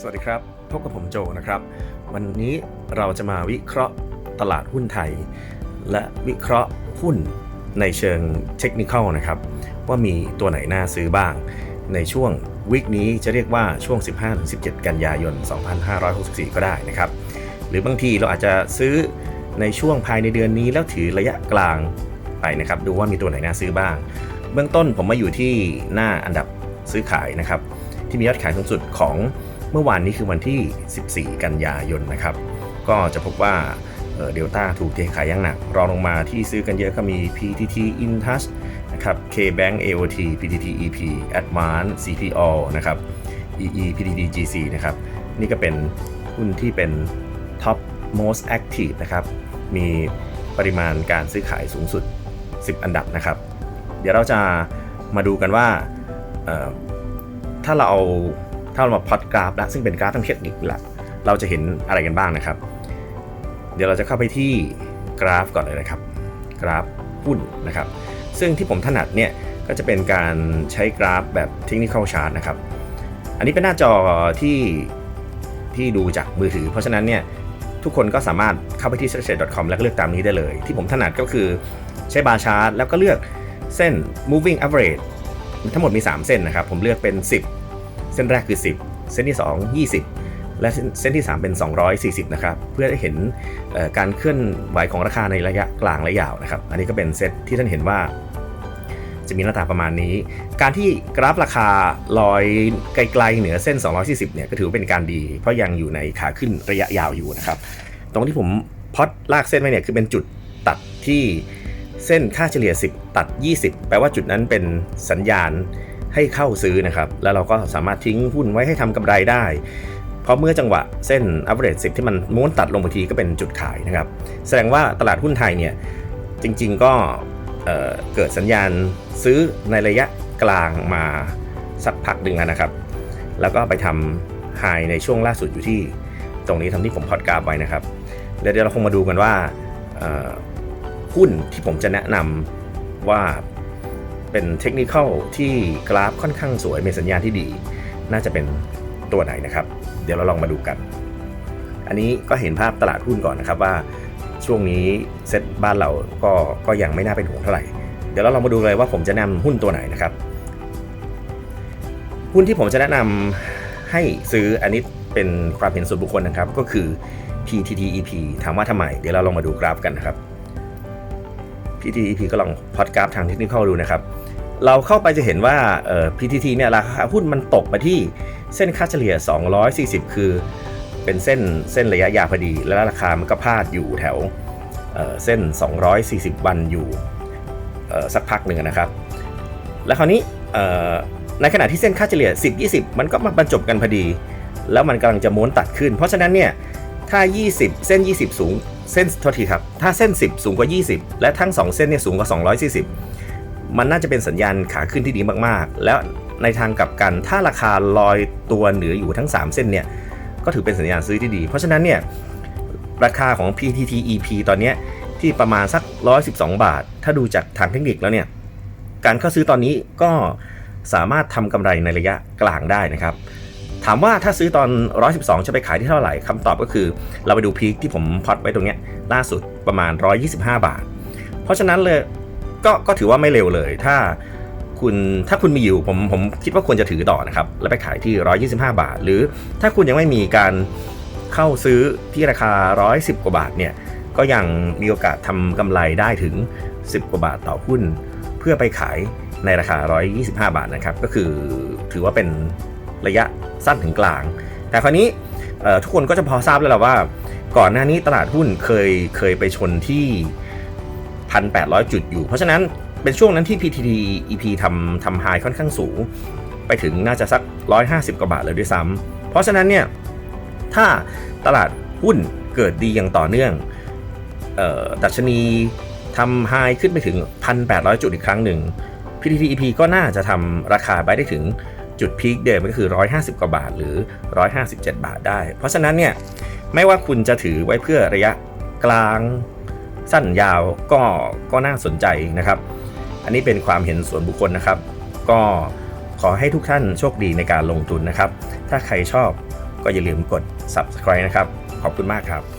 สวัสดีครับ พบกับผมโจนะครับ วันนี้เราจะมาวิเคราะห์ตลาดหุ้นไทย และวิเคราะห์หุ้นในเชิงเทคนิคนะครับ ว่ามีตัวไหนน่าซื้อบ้าง ในช่วงวิกนี้จะเรียกว่าช่วง 15-17 กันยายน 2564 ก็ได้นะครับ หรือบางทีเราอาจจะซื้อในช่วงภายในเดือนนี้แล้วถือระยะกลางไปนะครับดูว่ามีตัวไหนน่าซื้อบ้าง เบื้องต้นผมมาอยู่ที่หน้าอันดับซื้อขายนะครับ ที่มียอดขายสูงสุดของ เมื่อวานนี้คือวันที่ 14 กันยายนนะครับ ก็จะพบว่าเดลต้าถูกเทขายอย่างหนัก รองลงมาที่ซื้อกันเยอะก็มี PTT InTouch นะครับ KBank AOT PTT EP Advance CPO นะครับ EE PTT GC นะครับ นี่ก็เป็นหุ้นที่เป็น Top Most Active นะครับ มีปริมาณการซื้อขายสูงสุด 10 อันดับนะครับ เดี๋ยวเราจะมาดูกันว่าถ้าเราเอา ถ้าเรามาพอตกราฟแล้วซึ่งเป็นกราฟทางเทคนิคแหละเราจะเห็นอะไรกันบ้างนะครับ เดี๋ยวเราจะเข้าไปที่กราฟก่อนเลยนะครับ กราฟหุ้นนะครับ ซึ่งที่ผมถนัดเนี่ยก็จะเป็นการใช้กราฟแบบเทคนิค l Chart นะครับ อันนี้เป็นหน้าจอที่ที่ดูจากมือถือ เพราะฉะนั้นเนี่ยทุกคนก็สามารถเข้าไปที่ s e a r c h c o m แล้วก็เลือกตามนี้ได้เลย ที่ผมถนัดก็คือใช้บาร์ชาร์ตแล้วก็เลือกเส้น moving average ทั้งหมดมี 3 เส้นนะครับ ผมเลือกเป็น 10 ส้นแรกคือ 10 เส้นที่ 2 20 และเส้นที่ 3 เป็น 240 นะครับ เพื่อให้เห็นการเคลื่อนไหวของราคาในระยะกลางและยาวนะครับ อันนี้ก็เป็นเซตที่ท่านเห็นว่าจะมีหน้าตาประมาณนี้ การที่กราฟราคาลอยไกลๆเหนือเส้น 240 เนี่ยก็ถือเป็นการดี เพราะยังอยู่ในขาขึ้นระยะยาวอยู่นะครับ ตรงที่ผมพอดลากเส้นไว้เนี่ยคือเป็นจุดตัดที่เส้นค่าเฉลี่ย 10 ตัด 20 แปลว่าจุดนั้นเป็นสัญญาณ ให้เข้าซื้อนะครับ แล้วเราก็สามารถทิ้งหุ้นไว้ให้ทำกำไรได้ เพราะเมื่อจังหวะเส้น average 10 ที่มันม้วนตัดลงไปทีก็เป็นจุดขายนะครับ แสดงว่าตลาดหุ้นไทยเนี่ยจริงๆก็เเกิดสัญญาณซื้อในระยะกลางมาสักพักหนึ่งนะครับ แล้วก็ไปทำไฮในช่วงล่าสุดอยู่ที่ตรงนี้ทำที่ผมพอดกราฟไว้นะครับเดี๋ยวเราคงมาดูกันว่าหุ้นที่ผมจะแนะนำว่า เป็นเทคนิคที่กราฟค่อนข้างสวยมีสัญญาณที่ดี น่าจะเป็นตัวไหนนะครับ เดี๋ยวเราลองมาดูกัน อันนี้ก็เห็นภาพตลาดหุ้นก่อนนะครับว่าช่วงนี้เซ็ตบ้านเราก็ก็ยังไม่น่าเป็นห่วงเท่าไหร่ เดี๋ยวเราลองมาดูเลยว่าผมจะนะนำหุ้นตัวไหนนะครับ หุ้นที่ผมจะแนะนำให้ซื้ออันนี้เป็นความเห็นส่วนบุคคลนะครับ ก็คือ PTTEP ถามว่าทำไม เดี๋ยวเราลองมาดูกราฟกันนะครับ PTTEP ก็ลองพอดกราฟทางเทคนิคดูนะครับ เราเข้าไปจะเห็นว่าเอ่อ PTT เนี่ยราคาหุ้นมันตกมาที่เส้นค่าเฉลี่ย 240 คือเป็นเส้นเส้นระยะยาวพอดี แล้วราคามันก็พาดอยู่แถวเเส้น 240 วันอยู่สักพักหนึ่งนะครับ แล้วคราวนี้ในขณะที่เส้นค่าเฉลี่ย 10 20 มันก็มาบรรจบกันพอดี แล้วมันกำลังจะม้วนตัดขึ้น เพราะฉะนั้นเนี่ยถ้า 20 เส้น 20 สูง เส้นโทษทีครับ ถ้าเส้น 10 สูงกว่า 20 และทั้ง 2 เส้นเนี่ยสูงกว่า 240 มันน่าจะเป็นสัญญาณขาขึ้นที่ดีมากๆ แล้วในทางกลับกันถ้าราคาลอยตัวเหนืออยู่ทั้ง 3 เส้นเนี่ยก็ถือเป็นสัญญาณซื้อที่ดี เพราะฉะนั้นเนี่ยราคาของ PTT EP ตอนนี้ที่ประมาณสัก 112 บาท ถ้าดูจากทางเทคนิคแล้วเนี่ยการเข้าซื้อตอนนี้ก็สามารถทำกำไรในระยะกลางได้นะครับ ถามว่าถ้าซื้อตอน 112 จะไปขายที่เท่าไหร่คำตอบก็คือ เราไปดูพีคที่ผมพอดไว้ตรงเนี้ยล่าสุดประมาณ 125 บาท เพราะฉะนั้นเลย ก็ก็ถือว่าไม่เร็วเลย ถ้าคุณถ้าคุณมีอยู่ผมผมคิดว่าควรจะถือต่อนะครับ แล้วไปขายที่ 125 บาท หรือถ้าคุณยังไม่มีการเข้าซื้อที่ราคา 110 กว่าบาทเนี่ยก็ยังมีโอกาสทำกำไรได้ถึง 10 กว่าบาทต่อหุ้น เพื่อไปขายในราคา 125 บาทนะครับ ก็คือถือว่าเป็นระยะสั้นถึงกลาง แต่คราวนี้ทุกคนก็จะพอทราบแล้วแหละว่า ก่อนหน้านี้ตลาดหุ้นเคยเคยไปชนที่ 1,800 จุดอยู่ เพราะฉะนั้นเป็นช่วงนั้นที่ PTT EP ทำทำไฮค่อนข้างสูง ไปถึงน่าจะสัก 150 กว่าบาทเลยด้วยซ้ำเพราะฉะนั้นเนี่ยถ้าตลาดหุ้นเกิดดีอย่างต่อเนื่องออดัชนีทำไฮขึ้นไปถึง 1,800 จุดอีกครั้งหนึ่ง PTT EP ก็น่าจะทำราคาไปได้ถึงจุดพีคเดิมก็คือ 150 กว่าบาทหรือ 157 บาทได้ เพราะฉะนั้นเนี่ยไม่ว่าคุณจะถือไว้เพื่อระยะกลาง สั้นยาวก็ก็น่าสนใจนะครับ อันนี้เป็นความเห็นส่วนบุคคลนะครับ ก็ขอให้ทุกท่านโชคดีในการลงทุนนะครับ ถ้าใครชอบก็อย่าลืมกด subscribe นะครับ ขอบคุณมากครับ